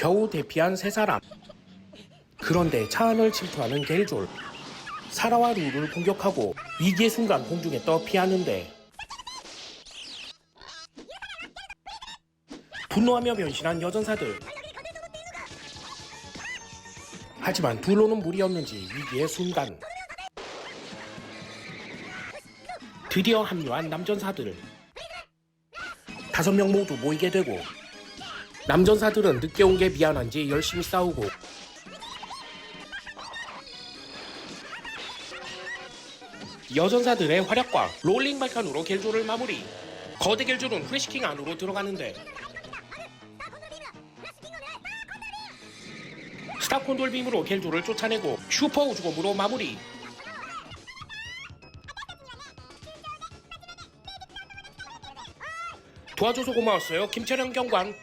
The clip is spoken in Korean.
겨우 대피한 세 사람. 그런데 차 안을 침투하는 겔졸. 사라와 루를 공격하고 위기의 순간 공중에 떠 피하는데 분노하며 변신한 여전사들. 하지만 둘로는 무리였는지 위기의 순간 드디어 합류한 남전사들. 다섯 명 모두 모이게 되고 남전사들은 늦게 온 게 미안한지 열심히 싸우고. 여전사들의 활약과 롤링 발칸으로 겔조를 마무리. 거대 겔조는 후레시킹 안으로 들어가는데. 스타콘돌 빔으로 겔조를 쫓아내고 슈퍼 우주검으로 마무리. 도와줘서 고마웠어요 김철영 경관